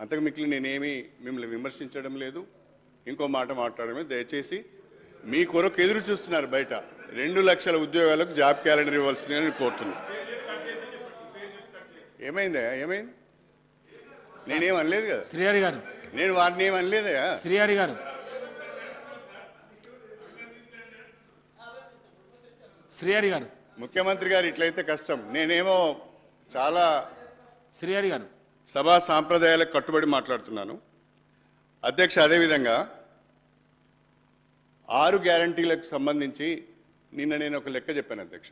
అంతకు మిక్కిలి నేనేమి మిమ్మల్ని విమర్శించడం లేదు. ఇంకో మాట మాట్లాడమే. దయచేసి మీ కొరకు ఎదురు చూస్తున్నారు బయట. రెండు లక్షల ఉద్యోగాలకు జాబ్ క్యాలెండర్ ఇవ్వాల్సిందని నేను కోరుతున్నాను ఏమైందా ఏమైంది? నేనేం అనలేదు కదా? శ్రీహరి గారు. నేను వారిని ఏం అనలేదా శ్రీహరి గారు. శ్రీహరి గారు. ముఖ్యమంత్రి గారు ఇట్లయితే కష్టం. నేనేమో చాలా శ్రీహరి గారు. సభా సాంప్రదాయాలకు కట్టుబడి మాట్లాడుతున్నాను. అధ్యక్ష అదేవిధంగా ఆరు గ్యారంటీలకు సంబంధించి నిన్న నేను ఒక లెక్క చెప్పాను అధ్యక్ష.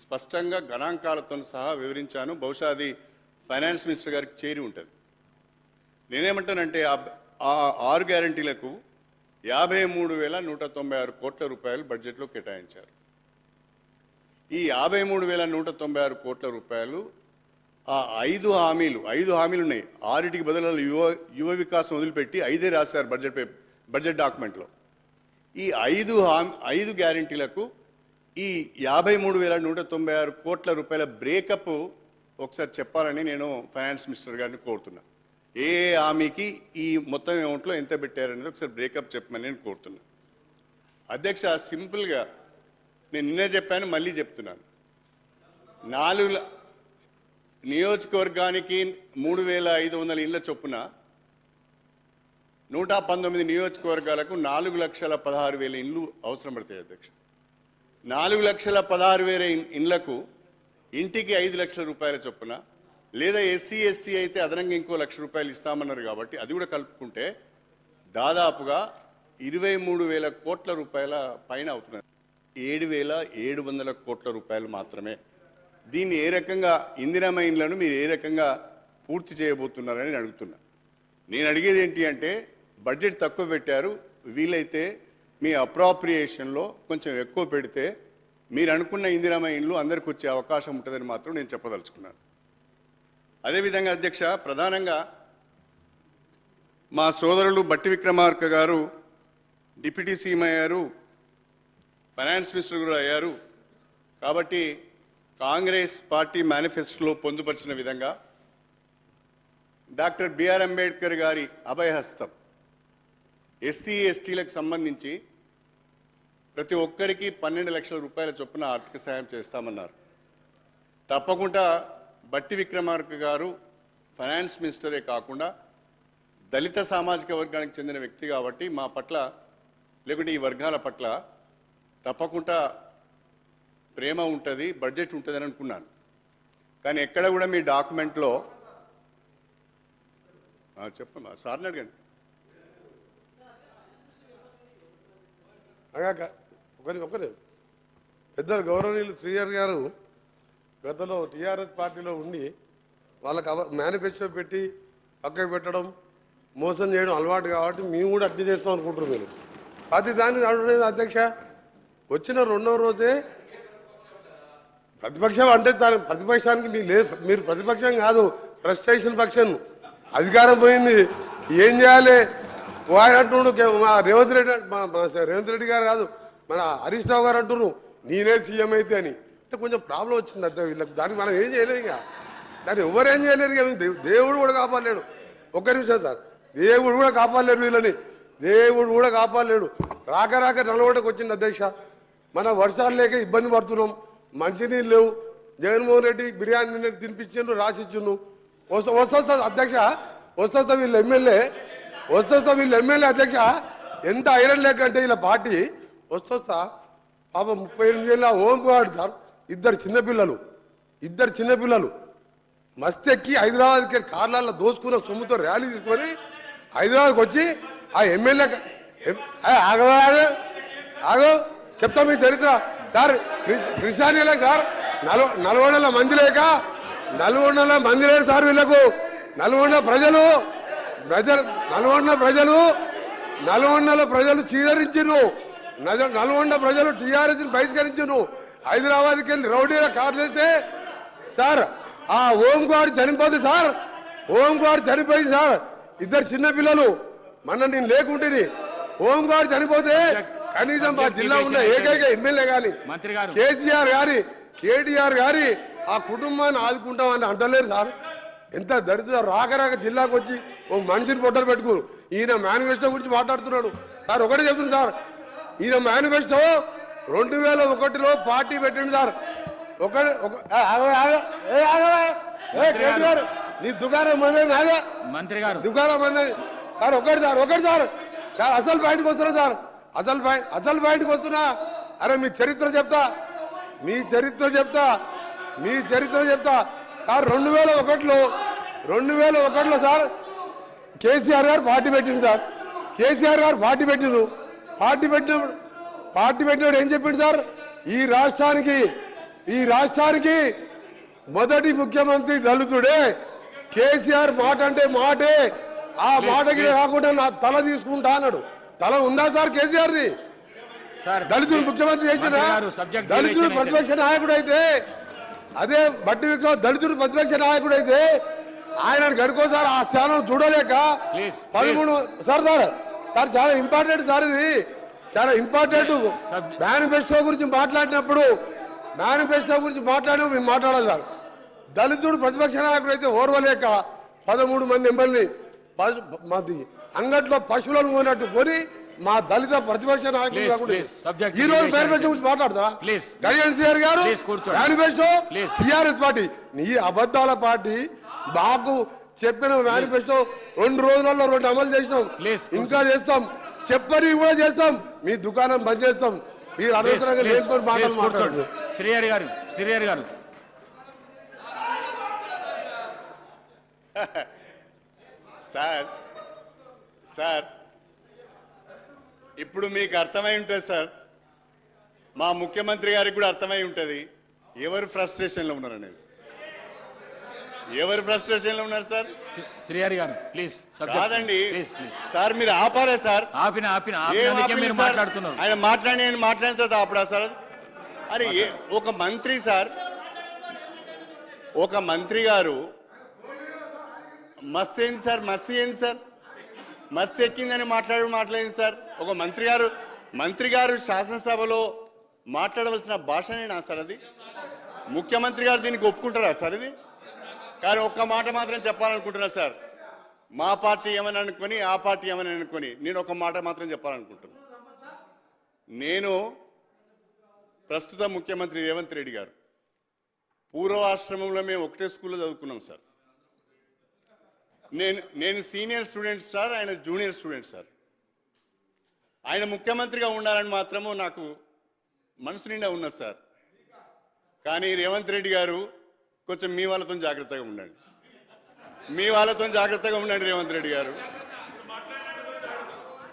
స్పష్టంగా గణాంకాలతో సహా వివరించాను. బహుశా అది ఫైనాన్స్ మినిస్టర్ గారికి చేరి ఉంటుంది. నేనేమంటానంటే ఆ- ఆరు గ్యారంటీలకు యాభై మూడు వేల నూట తొంభై ఆరు కోట్ల రూపాయలు బడ్జెట్లో కేటాయించారు. ఈ యాభై మూడు వేల నూట తొంభై ఆరు కోట్ల రూపాయలు ఆ ఐదు హామీలు ఐదు హామీలు ఉన్నాయి ఆరిటికి బదులు యువ యువ వికాసం వదిలిపెట్టి ఐదే రాశారు బడ్జెట్ బడ్జెట్ డాక్యుమెంట్లో. ఈ ఐదు హామీ ఐదు గ్యారంటీలకు ఈ యాభై మూడు వేల నూట తొంభై ఆరు కోట్ల రూపాయల బ్రేకప్ ఒకసారి చెప్పాలని నేను ఫైనాన్స్ మినిస్టర్ గారిని కోరుతున్నా. ఏ హామీకి ఈ మొత్తం అమౌంట్లో ఎంత పెట్టారనేది ఒకసారి బ్రేకప్ చెప్పమని నేను కోరుతున్నా. అధ్యక్ష సింపుల్గా నేను నిన్నే చెప్పాను మళ్ళీ చెప్తున్నాను. నాలుగు నియోజకవర్గానికి మూడు వేల ఐదు వందల ఇళ్ళ చొప్పున నూట పంతొమ్మిది నియోజకవర్గాలకు నాలుగు లక్షల పదహారు వేల ఇండ్లు అవసరం పడతాయి అధ్యక్ష. నాలుగు లక్షల పదహారు వేల ఇన్- ఇండ్లకు ఇంటికి ఐదు లక్షల రూపాయల చొప్పున లేదా ఎస్సీ ఎస్టీ అయితే అదనంగా ఇంకో లక్ష రూపాయలు ఇస్తామన్నారు కాబట్టి అది కూడా కలుపుకుంటే దాదాపుగా ఇరవై మూడు వేల కోట్ల రూపాయల పైన అవుతున్నారు ఏడు వేల ఏడు వందల కోట్ల రూపాయలు మాత్రమే దీన్ని ఏ రకంగా ఇందిరా ఇండ్లను మీరు ఏ రకంగా పూర్తి చేయబోతున్నారని నేను అడుగుతున్నా. నేను అడిగేది ఏంటి అంటే బడ్జెట్ తక్కువ పెట్టారు వీలైతే మీ అప్రాప్రియేషన్లో కొంచెం ఎక్కువ పెడితే మీరు అనుకున్న ఇందిరా ఇండ్లు అందరికి వచ్చే అవకాశం ఉంటుందని మాత్రం నేను చెప్పదలుచుకున్నాను. అదేవిధంగా అధ్యక్ష ప్రధానంగా మా సోదరులు బట్టి విక్రమార్క గారు డిప్యూటీ సీఎం అయ్యారు ఫైనాన్స్ మినిస్టర్ కూడా అయ్యారు. కాబట్టి కాంగ్రెస్ పార్టీ మేనిఫెస్టోలో పొందుపరిచిన విధంగా డాక్టర్ బిఆర్ అంబేద్కర్ గారి అభయహస్తం ఎస్సీ ఎస్టీలకు సంబంధించి ప్రతి ఒక్కరికి పన్నెండు లక్షల రూపాయల చొప్పున ఆర్థిక సాయం చేస్తామన్నారు. తప్పకుండా బట్టి విక్రమార్క గారు ఫైనాన్స్ మినిస్టరే కాకుండా దళిత సామాజిక వర్గానికి చెందిన వ్యక్తి కాబట్టి మా పట్ల లేకుంటే ఈ వర్గాల పట్ల తప్పకుండా ప్రేమ ఉంటుంది బడ్జెట్ ఉంటుందని అనుకున్నాను. కానీ ఎక్కడ కూడా మీ డాక్యుమెంట్లో చెప్పమ్మా సార్ని అడగండి. అగాక ఒకరి ఒకరు పెద్దలు గౌరవనీయులు శ్రీయర్ గారు గతంలో టీఆర్ఎస్ పార్టీలో ఉండి వాళ్ళకి అవ మేనిఫెస్టో పెట్టి పక్కకు పెట్టడం మోసం చేయడం అలవాటు కాబట్టి మేము కూడా అడ్డు చేస్తాం అనుకుంటున్నారు మీరు. ప్రతి దాన్ని అడగలేదు అధ్యక్ష. వచ్చిన రెండవ రోజే ప్రతిపక్షం అంటే దాని ప్రతిపక్షానికి మీకు లేదు. మీరు ప్రతిపక్షం కాదు ఫ్రస్ట్రేషన్ పక్షం. అధికారం పోయింది. ఏం చేయాలి? వాడు అంటుండు మా రేవంత్ రెడ్డి మా రేవంత్ రెడ్డి గారు కాదు మన హరీష్ రావు గారు అంటున్నారు నేనే సీఎం అయితే అని. అంటే కొంచెం ప్రాబ్లం వచ్చింది అంతే. వీళ్ళకి దానికి మనం ఏం చేయలేము ఇక. దాన్ని ఎవరేం ఏం చేయలేరు ఇక. దేవుడు కూడా కాపాడలేడు. ఒక్క నిమిషం సార్. దేవుడు కూడా కాపాడలేడు వీళ్ళని. దేవుడు కూడా కాపాడలేడు. రాక రాక నలవటకు వచ్చింది అధ్యక్ష. మన వర్షాలు లేక ఇబ్బంది పడుతున్నాం. మంచినీళ్ళు లేవు. జగన్మోహన్ రెడ్డి బిర్యానీ తినిపించిండు రాసిచ్చిండు వస్తా వస్తా అధ్యక్ష వస్తా వీళ్ళ ఎమ్మెల్యే వస్తా వీళ్ళ ఎమ్మెల్యే అధ్యక్ష ఎంత ఐరన్ లేకంటే అంటే వీళ్ళ పార్టీ వస్తా పాప ముప్పై ఎనిమిది ఏళ్ళ ఓం సార్ ఇద్దరు చిన్నపిల్లలు ఇద్దరు చిన్నపిల్లలు మస్తు ఎక్కి హైదరాబాద్కి కార్లలో దోసుకున్న సొమ్ముతో ర్యాలీ తీసుకొని హైదరాబాద్కి వచ్చి ఆ ఎమ్మెల్యే ఆగ ఆగో ఆగో. చెప్తా మీ చరిత్ర. సార్ కృ- కృష్ణానీలే సార్. నల్వ నల్గొండల మంది లేక నల్గొండల మంది లేదు సార్ వీళ్ళకు. నల్గొండ ప్రజలు ప్రజలు నల్గొండ ప్రజలు నల్గొండల ప్రజలు చీదరించారు నల్గొండ ప్రజలు టీఆర్ఎస్ బహిష్కరించారు హైదరాబాద్కి వెళ్ళి రౌడీల కార్లు వేస్తే సార్ ఆ ఓం చనిపోతుంది సార్ ఓం చనిపోయింది సార్. ఇద్దరు చిన్న పిల్లలు. మన నేను లేకుంటేని ఓం చనిపోతే కనీసం మా జిల్లా ఉన్న ఏకైక ఎమ్మెల్యే గాని మంత్రి గారు. కేసీఆర్ గారి కేటీఆర్ గారి ఆ కుటుంబాన్ని ఆదుకుంటామని అంటలేరు సార్. ఎంత దరిద్ర రాక రాక జిల్లాకు వచ్చి ఓ మనిషిని పొట్టలు పెట్టుకోరు ఈయన మేనిఫెస్టో గురించి మాట్లాడుతున్నాడు. సార్ ఒకటే చెప్తుంది సార్. ఈయన మేనిఫెస్టో రెండు వేల ఒకటిలో పార్టీ పెట్టింది సార్. ఒక ఒక- ఏ, ఆగవే, ఆగవే. ఏ, ఆగవే. ఏ, కేటీఆర్, నీ దుకాణం మంది నాగా మంత్రి గారు. దుకాణం సార్ ఒకటి సార్ ఒకటి సార్. సార్ అసలు పాయింట్కి వస్తున్నా సార్. అసలు పాయింట్ అసలు పాయింట్కి వస్తున్నా. అరే మీ చరిత్ర చెప్తా. మీ చరిత్ర చెప్తా. మీ చరిత్ర చెప్తా. సార్ రెండు వేల ఒకటిలో రెండు వేల ఒకటిలో సార్ కేసీఆర్ గారు పార్టీ పెట్టిండు సార్. కేసీఆర్ గారు పార్టీ పెట్టిండు. పార్టీ పెట్టిన పార్టీ పెట్టినప్పుడు ఏం చెప్పిండు సార్? ఈ రాష్ట్రానికి ఈ రాష్ట్రానికి మొదటి ముఖ్యమంత్రి దళితుడే. కేసీఆర్ మాట అంటే మాటే. ఆ మాటకి కాకుండా నా తల తీసుకుంటా అన్నాడు. తల ఉందా సార్ కేసీఆర్ది? సార్ దళితులు ముఖ్యమంత్రి చేసిన దళితుడు ప్రతిపక్ష నాయకుడు అయితే అదే బట్టి విక్రమ్ దళితుడు ప్రతిపక్ష నాయకుడు అయితే ఆయన గడుకోసారి ఆ స్థానం చూడలేక పదమూడు సార్ సార్ సార్ చాలా ఇంపార్టెంట్ సార్ ఇది. చాలా ఇంపార్టెంట్ మేనిఫెస్టో గురించి మాట్లాడినప్పుడు మేనిఫెస్టో గురించి మాట్లాడినప్పుడు మేము మాట్లాడాలి సార్. దళితుడు ప్రతిపక్ష నాయకుడు అయితే ఓర్వలేక పదమూడు మంది ఎమ్మెల్యేని పశు మాది అంగట్లో పశువులను పోయినట్టు కొని మా దళిత ప్రతిపక్ష నాయకులు కాకుండా ఈ రోజు మేనిఫెస్టో గురించి మాట్లాడతారా? గారు. TRS party. నీ అబద్ధాల పార్టీ మాకు చెప్పిన మేనిఫెస్టో రెండు రోజులలో రెండు అమలు చేసినాం. ఇంకా చేస్తాం. చెప్పని కూడా చేస్తాం. మీ దుకాణం బంద్ చేస్తాం. మీరు అనవసరంగా ప్లీజ్, లేనిపోయిన మాటలు ప్లీజ్ కూర్చోండి. మాట్లాడుతున్నారు శ్రీహరి గారు శ్రీహరి గారు. సార్ సార్ ఇప్పుడు మీకు అర్థమై ఉంటుంది సార్. మా ముఖ్యమంత్రి గారికి కూడా అర్థమై ఉంటుంది. ఎవరు ఫ్రస్ట్రేషన్లో ఉన్నారు అనేది? ఎవరు ఫ్రస్ట్రేషన్లో ఉన్నారు సార్? శ్రీ- శ్రీహరి గారు ప్లీజ్ కాదండి. సార్ మీరు ఆపారా సార్. ఆపిన ఆపిన ఆయన మాట్లాడి ఆయన మాట్లాడిన తర్వాత ఆపడా సార్ అరే ఒక మంత్రి సార్ ఒక మంత్రి గారు మస్తు ఏంది సార్ మస్తు ఏంది సార్. మస్తు ఎక్కిందని మాట్లాడు మాట్లాడింది సార్. ఒక మంత్రి గారు మంత్రి గారు శాసనసభలో మాట్లాడవలసిన భాషనేనా సార్ అది. ముఖ్యమంత్రి గారు దీనికి ఒప్పుకుంటారా సార్ ఇది? కానీ ఒక్క మాట మాత్రం చెప్పాలనుకుంటున్నా సార్. మా పార్టీ ఏమని అనుకొని ఆ పార్టీ ఏమని అనుకొని నేను ఒక మాట మాత్రం చెప్పాలనుకుంటున్నా. నేను ప్రస్తుత ముఖ్యమంత్రి రేవంత్ రెడ్డి గారు. పూర్వ ఆశ్రమంలో మేము ఒకటే స్కూల్లో చదువుకున్నాం సార్. నేను నేను సీనియర్ స్టూడెంట్ సార్ ఆయన జూనియర్ స్టూడెంట్ సార్ ఆయన ముఖ్యమంత్రిగా ఉండాలని మాత్రము నాకు మనసు నిండా ఉన్నది సార్ కానీ రేవంత్ రెడ్డి గారు కొంచెం మీ వాళ్ళతో జాగ్రత్తగా ఉండండి. మీ వాళ్ళతో జాగ్రత్తగా ఉండండి రేవంత్ రెడ్డి గారు.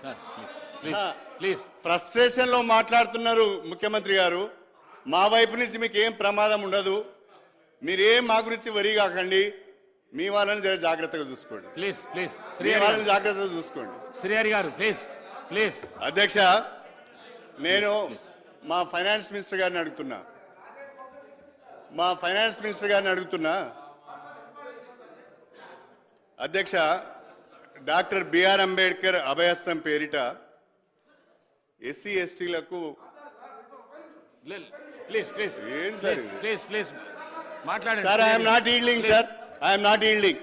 సార్ ప్లీజ్ ఆ. ప్లీజ్ ప్లీజ్ ఫ్రస్ట్రేషన్లో మాట్లాడుతున్నారు ముఖ్యమంత్రి గారు. మా వైపు నుంచి మీకు ఏం ప్రమాదం ఉండదు. మీరేం మా గురించి వరి కాకండి. మీ వాళ్ళని జర జాగ్రత్తగా చూసుకోండి. ప్లీజ్ ప్లీజ్ మీ శ్రీహరి వాళ్ళని గారు. జాగ్రత్తగా చూసుకోండి. శ్రీహరి గారు ప్లీజ్ ప్లీజ్ అధ్యక్ష నేను మా ఫైనాన్స్ మినిస్టర్ గారిని అడుగుతున్నా. మా ఫైనాన్స్ మినిస్టర్ గారిని అడుగుతున్నా. అధ్యక్ష డాక్టర్ బిఆర్ అంబేద్కర్ అభయస్థం పేరిట ఎస్సీ ఎస్టీలకు ప్లీజ్ ప్లీజ్ ఏం సార్? ప్లీజ్ ప్లీజ్ మాట్లాడండి. Sir I'm not yielding sir I'm not yielding.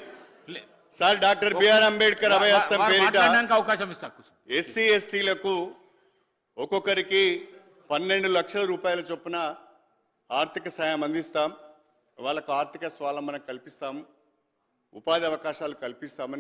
Sir doctor BR Ambedkar అభయస్థం పేరిట అవకాశం ఇస్తా. ఎస్సీ ఎస్టీలకు ఒక్కొక్కరికి పన్నెండు లక్షల రూపాయల చొప్పున ఆర్థిక సాయం అందిస్తాం వాళ్ళకు ఆర్థిక స్వాలంబన కల్పిస్తాం ఉపాధి అవకాశాలు కల్పిస్తామని